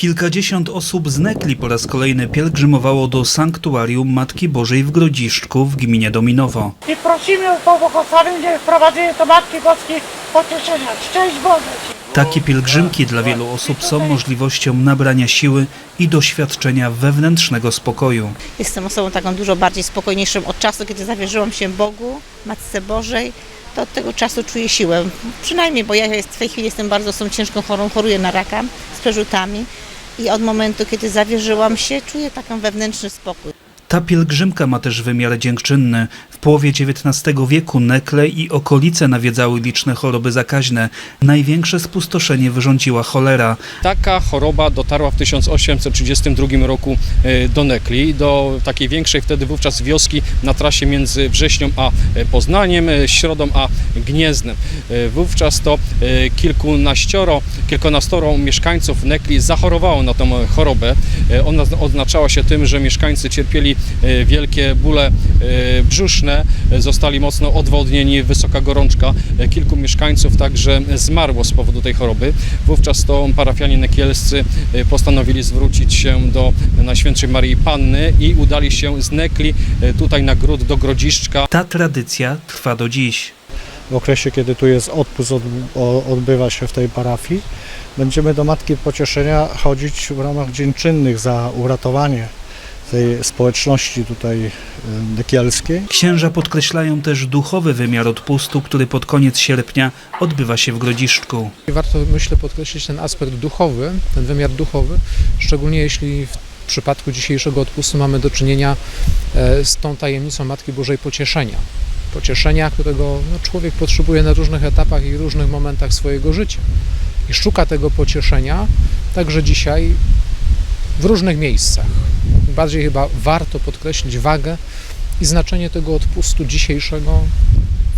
Kilkadziesiąt osób z Nekli po raz kolejny pielgrzymowało do sanktuarium Matki Bożej w Grodziszczku w gminie Dominowo. I prosimy o pobłogosławienie wprowadzenie do Matki Boskiej pocieszenia. Szczęść Boże Ci. Takie pielgrzymki dla wielu osób są możliwością nabrania siły i doświadczenia wewnętrznego spokoju. Jestem osobą taką dużo bardziej spokojniejszą od czasu, kiedy zawierzyłam się Bogu, Matce Bożej. To od tego czasu czuję siłę. Przynajmniej, bo ja jest, w tej chwili jestem bardzo są ciężką chorą, choruję na raka z przerzutami. I od momentu, kiedy zawierzyłam się, czuję taką wewnętrzny spokój. Ta pielgrzymka ma też wymiar dziękczynny. W połowie XIX wieku Nekle i okolice nawiedzały liczne choroby zakaźne. Największe spustoszenie wyrządziła cholera. Taka choroba dotarła w 1832 roku e, do Nekli, do takiej większej wtedy wówczas wioski na trasie między Wrześnią a e, Poznaniem, e, Środą a Gniezdnem. E, Wówczas to kilkunaścioro, kilkunastoro mieszkańców Nekli zachorowało na tą chorobę. Ona oznaczała się tym, że mieszkańcy cierpieli wielkie bóle e, brzuszne, zostali mocno odwodnieni, wysoka gorączka. E, Kilku mieszkańców także zmarło z powodu tej choroby. Wówczas to parafianie nekielscy postanowili zwrócić się do Najświętszej Marii Panny i udali się z Nekli tutaj na gród do Grodziszczka. Ta tradycja trwa do dziś. w okresie, kiedy tu jest odpust, odbywa się w tej parafii, będziemy do Matki Pocieszenia chodzić w ramach dziękczynnych za uratowanie tej społeczności tutaj y, nekielskiej. Księża podkreślają też duchowy wymiar odpustu, który pod koniec sierpnia odbywa się w Grodziszczku. Warto, myślę, podkreślić ten aspekt duchowy, ten wymiar duchowy, szczególnie jeśli w przypadku dzisiejszego odpustu mamy do czynienia e, z tą tajemnicą Matki Bożej Pocieszenia. Pocieszenia, którego no, człowiek potrzebuje na różnych etapach i różnych momentach swojego życia. I szuka tego pocieszenia także dzisiaj w różnych miejscach. Bardziej chyba warto podkreślić wagę i znaczenie tego odpustu dzisiejszego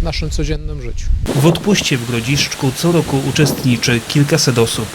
w naszym codziennym życiu. W odpuście w Grodziszczku co roku uczestniczy kilkaset osób.